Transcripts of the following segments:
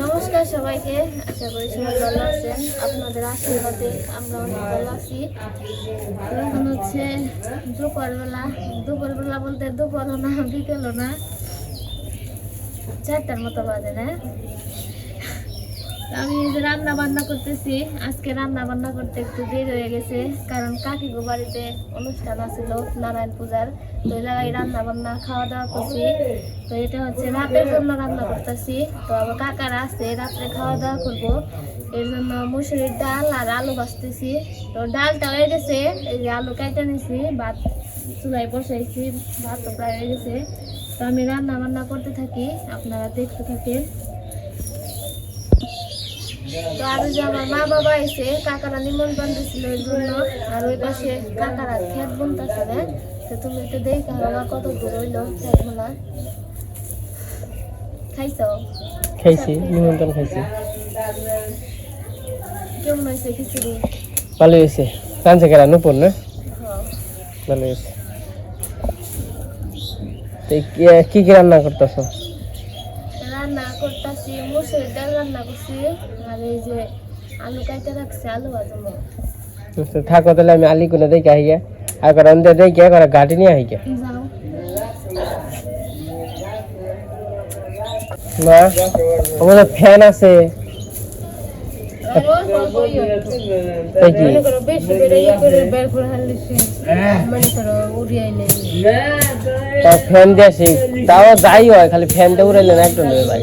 নমস্কার সবাইকে, আশা করি সবাই ভালো আছেন। আপনাদের আশীর্বাদে আমরা অনেক ভালো আছি। এখন হচ্ছে দুপুরবেলা দুপুরবেলা বলতে দুপুরও না, বিকেলও না, চারটার মতো বাজে না? আমি যে রান্না বান্না করতেছি, আজকে রান্না বান্না করতে একটু দেরি হয়ে গেছে, কারণ কাকিগো বাড়িতে অনুষ্ঠান আছিল নারায়ণ পূজার, তো এই জায়গায় রান্না বান্না খাওয়া দাওয়া করছি। তো এটা হচ্ছে রাতের জন্য রান্না করতেছি। তো আবার কাকারা আছে রাত্রে খাওয়া দাওয়া করব। এর জন্য মুসুরির ডাল আর আলু ভাজতেছি। তো ডালটা হয়ে গেছে, এই যে আলু কেটে নিছি, ভাত চুলাই বসাইছি, ভাত তো প্রায় হয়ে গেছে। তো আমি রান্না বান্না করতে থাকি, আপনারা দেখতে থাকেন। তো আর যে আমার মা বাবা এসে কাকারা নিমন্ত্রণ দিছিল এর জন্য। আর ওই পাশে কাকারা খেত বুনতেছে না তো তুমি একটু দেখো বাবা কত দূর হইল খেতগুলা খাইছো? খাইছি নিমন্ত্রণ খাইছি। কেমন হয়েছে খিচুড়ি? ভালো হয়েছে। রানছে কেরা নুপুর না? হ্যাঁ। ভালো হয়েছে। কি- কি কি রান্না করতেছ? রান্না করতেছি মুসুর ডাল রান্না করছি। আর এই যে আলু কাইতে রাখছি আলু ভাজবো থাকো তাহলে আমি আলি কোনে দেখে আহি আর করে অন্ধে দেখে করে গাড়ি নিয়ে আহি যাও। মা আমাদের ফ্যান আছে। আর অল্প অল্প ইয়ে। তাই কি? মনে করো বেশি করে ইয়ে করে বের করে হারলে সে মনে করো উড়িয়ে নেই। তাও ফ্যান দিয়েছি তাও যাই হয় খালি ফ্যানটা উড়াইলে না একটু নেবে ভাই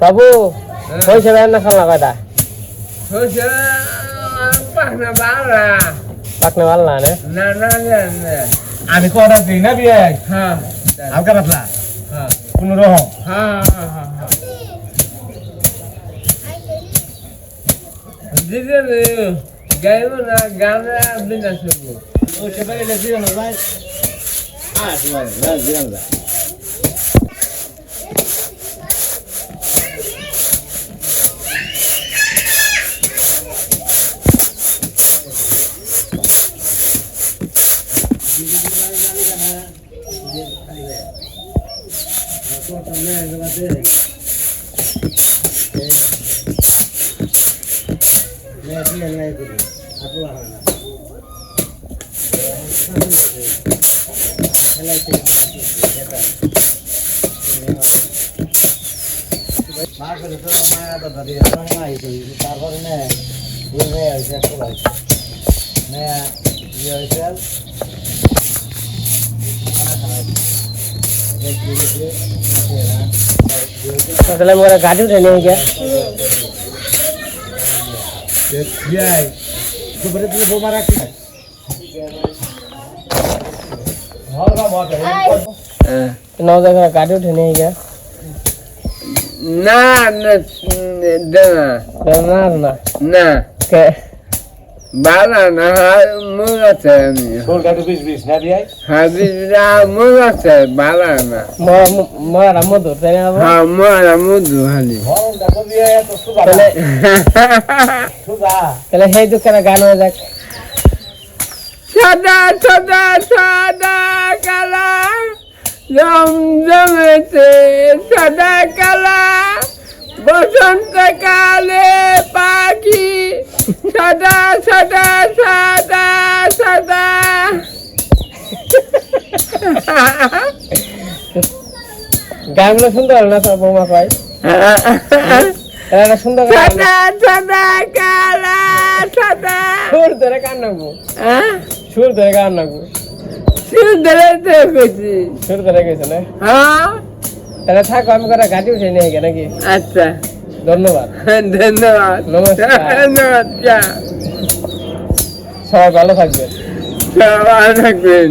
বাবু পয়সা দেন না খালা কয়টা পাকনা ভালো না। নে? আমি কটা দিই না বিয়ে? হালকা পাতলা? কোন রকম? ও সেবারে লেছি না ভাই। হ্যাঁ সেবারে না দিলাম না তারপরে না ইয়ে হয়েছে তাহলে আমি ওরা গাড়ি উঠে নিয়ে গিয়া ইয়াই দুপুরে তুমি বোমা রাখি নজা করে গাড়ি উঠে নিয়ে গিয়া না না না না আর না না কে বালা না মুরাতে আমি। শোল কাটু বিশ বিশ না দিয়াই হাবিজরা মুরাতে বালা না। মরা তাই না হ্যাঁ মরা মুদু হালি। তাহলে সেই দোকানে গান হয়ে যাক। সাদা সাদা সাদা কালা জমজমেতে সাদা কালা বসন্তকালে পাখি সাদা সাদা সাদা সাদা। গানগুলো সুন্দর হলো না বৌমা একটা সুন্দর গান সাদা সাদা কালা সাদা। সুর ধরে গান নাকবো সুর ধরে গান নাকবো সুন্দর তো কইছি। সুর ধরে গেছে না? হ্যাঁ। তাহলে থাকো আমি করে গাড়ি উঠে নিয়ে নাকি? আচ্ছা। ধন্যবাদ। ধন্যবাদ। নমস্কার। ধন্যবাদ সবাই ভালো থাকবেন। ভালো থাকবেন।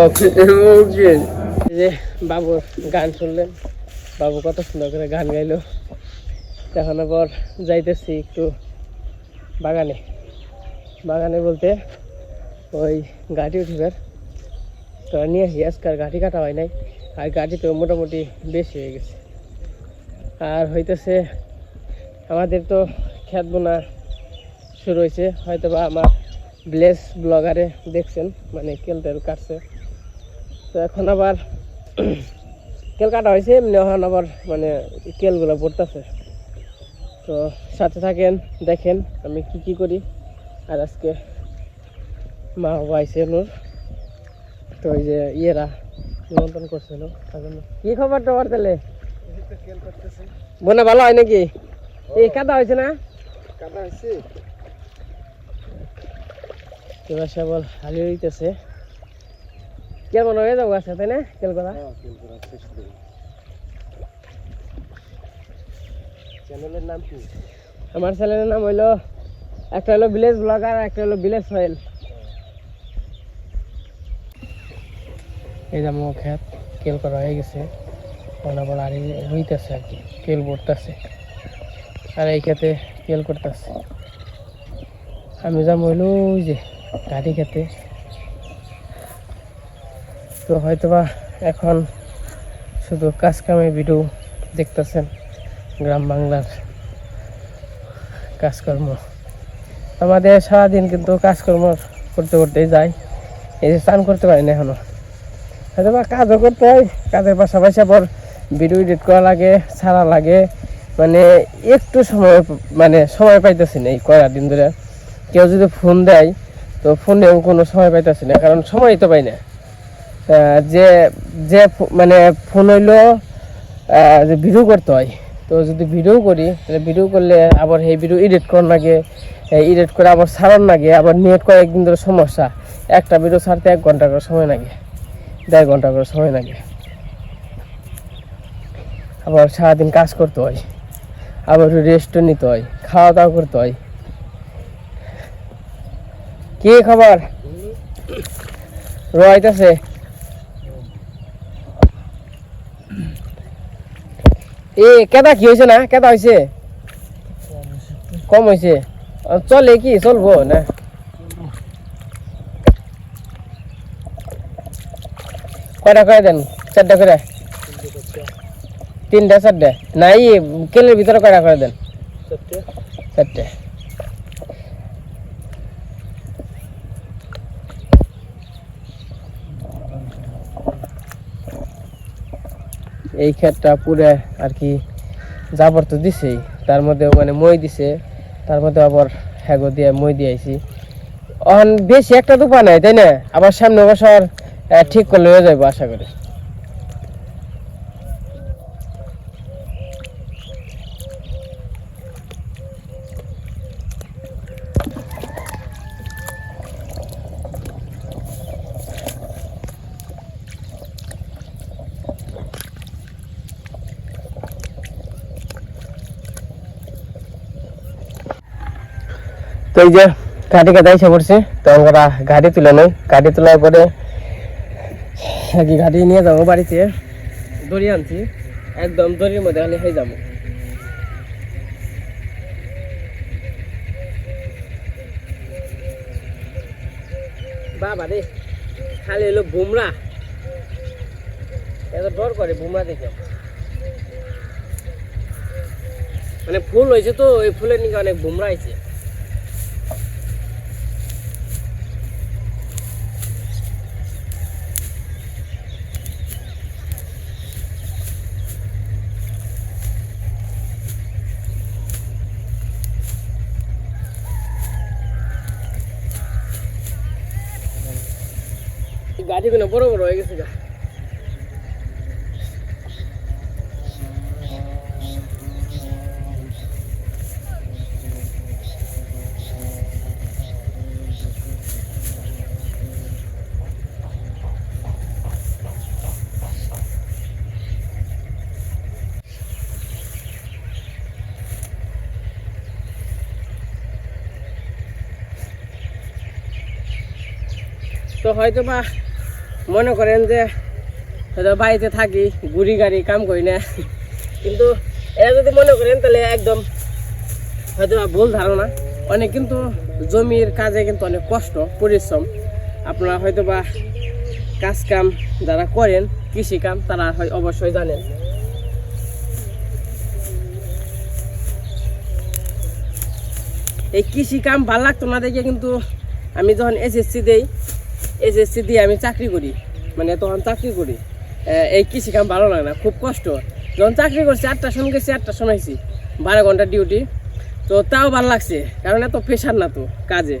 ওকে। যে বাবুর গান শুনলেন। বাবু কত সুন্দর করে গান গাইলো। এখন আবার যাইতেছি একটু বাগানে। বাগানে বলতে ওই গাড়ি উঠিবার। নিয়ে আসি আজকাল গাড়ি কাটা হয় নাই। আর গাড়ি তো মোটামুটি বেশি হয়ে গেছে। আর হইতেছে আমাদের তো খেত বোনা শুরু হয়েছে হয়তো বা আমার ব্লেস ব্লগারে দেখছেন মানে কেল টেল কাটছে তো এখন আবার কেল কাটা হয়েছে, এমনি এখন আবার মানে কেলগুলো পড়তেছে। তো সাথে থাকেন, দেখেন আমি কি কি করি। আর আজকে মা আইসে নূর। তো ওই যে ইয়েরা নিমন্ত্রণ করছিল তার জন্য কি খবর টবর তাহলে? বোনা ভালো হয় নাকি? এই কাদা হয়েছে না? কাটা হয়েছে? এবার সে বল কেমন হয়ে যাব আছে তাই না কেল করা? চ্যানেলের নাম কি? আমার চ্যানেলের নাম হইল একটা হলো ভিলেজ ব্লগার একটা হলো ভিলেজ সয়েল এই যে আমার খেত, কেল করা হয়ে গেছে। অনেক বড় আর রইতেছে আর কি, কেল পড়তেছে আর এই খেতে কেল করতেছে। আমি যা ওই যে গাড়ি খেতে। তো হয়তোবা এখন শুধু কাজ কামে ভিডিও দেখতেছেন গ্রাম বাংলার কাজকর্ম। আমাদের সারাদিন কিন্তু কাজকর্ম করতে করতেই যাই এই যে স্নান করতে পারি না এখনও। হয়তো কাজও করতে হয়, কাজের পাশাপাশি আবার ভিডিও এডিট করা লাগে, ছাড়া লাগে। মানে একটু সময় মানে সময় পাইতেছি না এই কয়টা দিন ধরে। কেউ যদি ফোন দেয়, তো ফোনেও কোনো সময় পাইতেছি না, কারণ সময় তো পাই না। যে যে মানে ফোন হইল যে ভিডিও করতে হয়, তো যদি ভিডিও করি, তাহলে ভিডিও করলে আবার সেই ভিডিও এডিট করার লাগে এডিট করে আবার ছাড়ার লাগে, আবার নেট কয়েকদিন ধরে সমস্যা। একটা ভিডিও ছাড়তে এক ঘণ্টা করে সময় লাগে। দেড় ঘণ্টা করে সময় লাগে। আবার সারাদিন কাজ করতে হয়, আবার রেস্টও নিতে হয় খাওয়া দাওয়া করতে হয়। কি খবর? রয়েছে এ, কেদা কি হয়েছে না? কেদা হয়েছে কম হয়েছে চলে কি? চলবো না? কয়টা করে দেন? চারটা করে? তিনটা চারটে? না এই কেলের ভিতরে করে দেন? চারটে। এই ক্ষেতটা পুরে আর কি জাবর তো দিছেই। তার মধ্যে মানে মই দিছে তার মধ্যে আবার হ্যাগো দিয়ে মই দিয়েছি অন বেশি একটা দুপা নাই তাই না? আবার সামনে আহ, ঠিক করলে হয়ে যাব আশা করি। এই যে গাড়ি এসে পড়ছে তো আমরা গাড়ি তুলে নই। গাড়ি তোলার পরে কি গাড়ি নিয়ে যাব বাড়িতে। দড়ি আনছি। একদম দড়ির মধ্যে খালি হয়ে যাব। বাবা রে, খালি এলো বুমরা। এত ডর করে বুমরা দেখে। মানে ফুল হয়েছে তো এই ফুলের নিকে অনেক বুমরা হয়েছে। গাড়িগুলো বড় বড় হয়ে গেছে গা তো হয়তো বা মনে করেন যে হয়তো বাড়িতে থাকি গুড়ি গাড়ি কাম করি না। কিন্তু এরা যদি মনে করেন তাহলে একদম হয়তো ভুল ধারণা। অনেক কিন্তু জমির কাজে কিন্তু অনেক কষ্ট, পরিশ্রম। আপনারা হয়তো বা কাজ কাম যারা করেন, কৃষি কাম, তারা হয় অবশ্যই জানেন। এই কৃষি কাম ভালো লাগতো না দেখে কিন্তু আমি যখন এসএসসি দেই এসএসসি দিয়ে আমি চাকরি করি। মানে তখন চাকরি করি। এই কৃষি কাম ভালো লাগে না, খুব কষ্ট। যখন চাকরি করছি, আটটার সময় গেছি, আটটার সময় আইছি। বারো ঘণ্টা ডিউটি তো তাও ভালো লাগছে, কারণ এত প্রেশার না তো কাজে।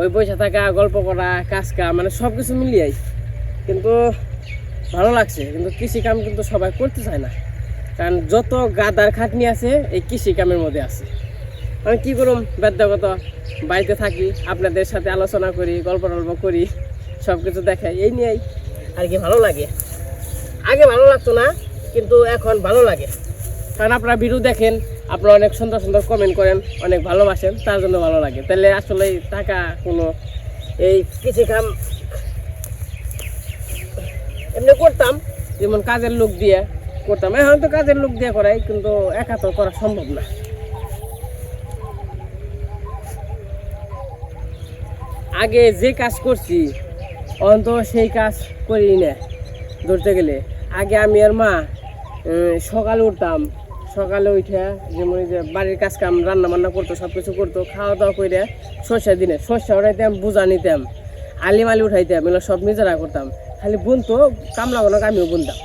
ওই পয়সা থাকা, গল্প করা, কাজ কাম মানে সব কিছু মিলিয়াই। কিন্তু ভালো লাগছে, কিন্তু কৃষি কাম কিন্তু সবাই করতে চায় না। কারণ যত গাদার খাটনি আছে, এই কৃষি কামের মধ্যে আছে। আমি কি করুম? বাধ্যগত বাড়িতে থাকি, আপনাদের সাথে আলোচনা করি, গল্প টল্প করি সব কিছু দেখাই। এই নিয়েই আর কি ভালো লাগে। আগে ভালো লাগতো না, কিন্তু এখন ভালো লাগে। কারণ আপনারা ভিডিও দেখেন, আপনারা অনেক সুন্দর সুন্দর কমেন্ট করেন, অনেক ভালোবাসেন, তার জন্য ভালো লাগে। তাহলে আসলে টাকা কোনো এই কিছু কাম এমনি করতাম, যেমন কাজের লোক দিয়ে করতাম। এখন তো কাজের লোক দিয়ে করাই, কিন্তু একা তো করা সম্ভব না। আগে যে কাজ করছি অন্ত সেই কাজ করি না, ধরতে গেলে। আগে আমি আর মা সকালে উঠতাম। সকালে উঠে যেমন যে বাড়ির কাজ কাম রান্না বান্না করতো সব কিছু করতো খাওয়া দাওয়া করে সর্ষার দিনে, সর্ষা উঠাইতাম বোঝা নিতাম, আলি মালি উঠাইতাম, এগুলো সব নিজেরা করতাম। খালি বুনতো, কামলা বানাক আমিও বুনতাম।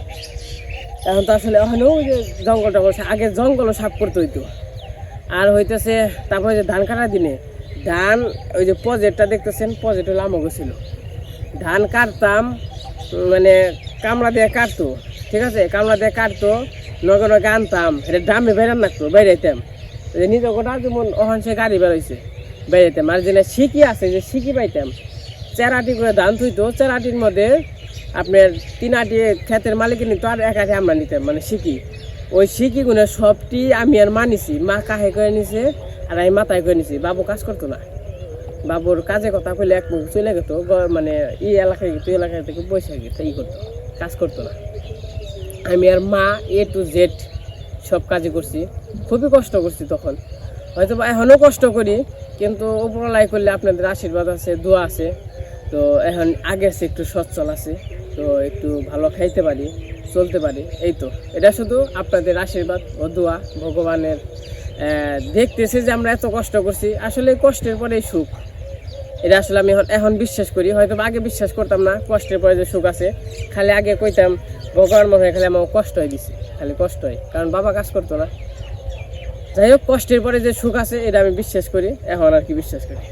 এখন তো আসলে এখনও যে জঙ্গল টঙ্গল আগে জঙ্গলও সাফ করতে হইতো। আর হইতেছে, তারপরে যে ধান কাটার দিনে ধান, ওই যে পজেটটা দেখতেছেন পজেট হলো আমাকে ছিল। ধান কাটতাম মানে কামলা দিয়ে কাটতো, ঠিক আছে? কামলা দিয়ে কাটতো, নগে নগে আনতাম, এটা দামে বেরান রাখতো বেরাইতাম যে নিজে গোটা যেমন ওখান সে গাড়ি বেরোইছে বেরাইতাম আর যেটা শিকি আছে, যে শিকি পাইতাম, চেরাটি করে ধান থুইতো, চেরাটির মধ্যে আপনার তিন আটি ক্ষেতের মালিক নিত আর এক আটি আমরা নিতাম মানে শিকি ওই শিকি গুনে সবটি আমি আর মানিছি মা কাহে করে নিছে আর আমি মাথায় করে নিছি, বাবু কাজ করতো না। বাবুর কাজে কথা কইলে এক মুখ চলে গেত মানে এই এলাকায় গেতো এলাকায় থেকে বসে গেত, ই করতো, কাজ করতো না। আমি আর মা এ টু জেড সব কাজই করছি, খুবই কষ্ট করছি তখন। হয়তো এখনও কষ্ট করি, কিন্তু উপরলাই করলে আপনাদের আশীর্বাদ আছে, দোয়া আছে। তো এখন আগের চেয়ে একটু সচ্ছল আছে, তো একটু ভালো খাইতে পারি, চলতে পারি, এই তো। এটা শুধু আপনাদের আশীর্বাদ ও দোয়া, ভগবানের দেখতেছে যে আমরা এত কষ্ট করছি। আসলে কষ্টের পরেই সুখ। এটা আসলে আমি এখন বিশ্বাস করি। হয়তো আগে বিশ্বাস করতাম না, কষ্টের পরে যে সুখ আছে। খালি আগে কইতাম ভগবান মনে হয় খালি আমার কষ্ট হয়ে দিছে। খালি কষ্ট হয় কারণ বাবা কাজ করতো না। যাই হোক, কষ্টের পরে যে সুখ আছে, এটা আমি বিশ্বাস করি। এখন আর কি বিশ্বাস করি।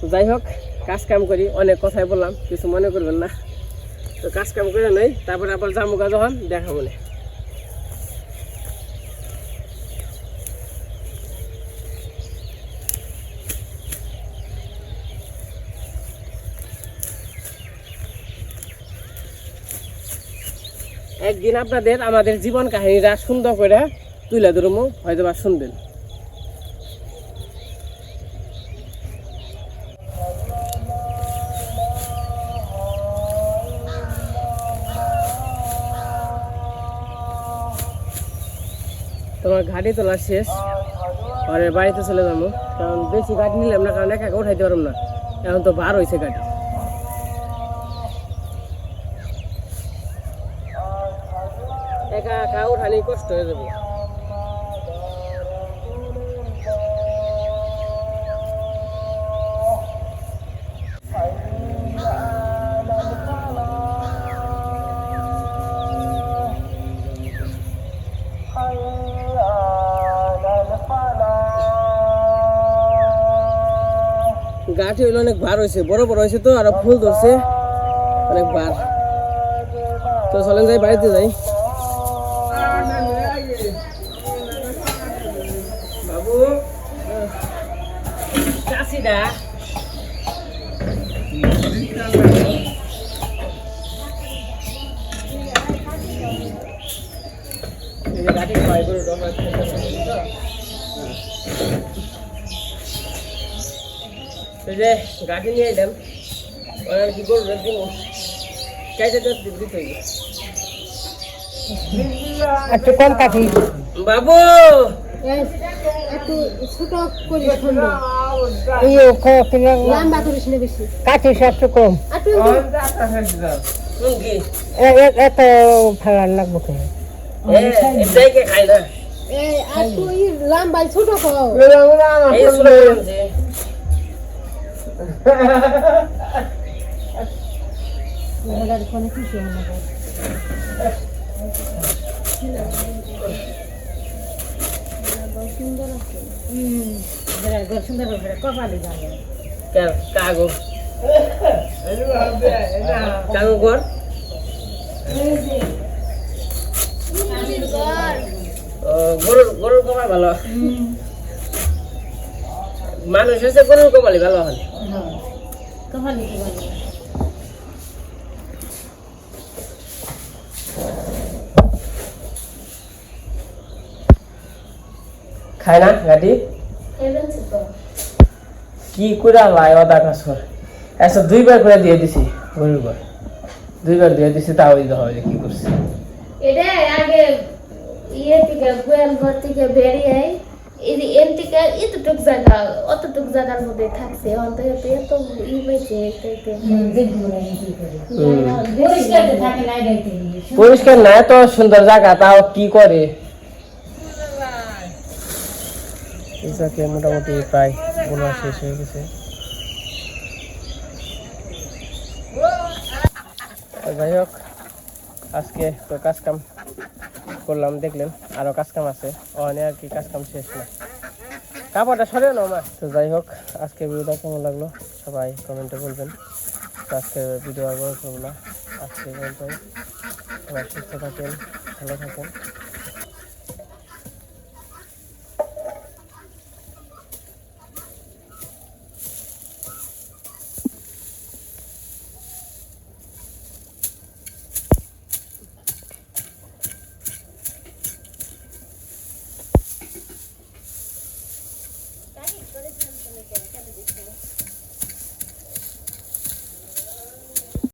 তো যাই হোক, কাজ কাম করি। অনেক কথাই বললাম, কিছু মনে করবেন না। তো কাজ কাম করে নই, তারপরে আবার জামুকা যখন দেখা মনে একদিন আপনাদের আমাদের জীবন কাহিনীটা সুন্দর করে তুলে ধরবো হয়তো বা শুনবেন। তোমার গাড়ি তোলা শেষ পরে বাড়িতে চলে যাব। কারণ বেশি গাড়ি নিলাম না, কারণ একা উঠাইতে পারলাম না। এখন তো বার হয়েছে গাড়ি একা একা উঠানি কষ্ট হয়ে যাবে। গাছটি হইল অনেক বার হয়েছে বড় বড় হয়েছে তো, আর ফুল ধরছে, অনেক বার তো চলেন যাই, বাড়িতে যাই বাবু গাড়ি করে যে গাড়ি নিয়ে এলাম ওরা কি করবে দিব কাইতে তো দিতে একটু কম কাটি বাবু! একটু ছোট সুন্দর ইয়ে কিনা লম্বা করিস না বেশি কাটিস একটু কম এত ভালো লাগবো কেন এই আর তুই লম্বা ছোট কর কাগো কাগো। কর ও, গরুর গরুর কপাল ভালো। মানুষ হচ্ছে গরুর কপালই ভালো হয় খায় না গাড়ি কি করে লাই অদা কাসর এসব দুইবার করে দিয়ে দিছি গরুর ঘর দুইবার দিয়ে দিছি তাও দিতে হবে কি করছি। এটা আগে ইয়ে থেকে গোয়াল ঘর থেকে বেরিয়ে এই এর থেকে এতটুক জায়গা অতটুক জায়গার মধ্যে থাকছে। অন্তত এত এত ই হয়েছে পরিষ্কার না এত সুন্দর জায়গা তাও কি করে? ইসাকে মোটামুটি প্রায় বোনা শেষ হয়ে গেছে। যাই হোক, আজকে তো কাজ কাম করলাম, দেখলেন আরও কাজ কাম আছে। ওখানে আর কি কাজ কাম শেষ না। কাপড়টা সরে নাও মা। তো যাই হোক, আজকে ভিডিওটা কেমন লাগল সবাই কমেন্টে বলবেন। তো আজকে ভিডিও আর বড় করব না। আজকে পর্যন্তই। সবাই সুস্থ থাকেন, ভালো থাকেন।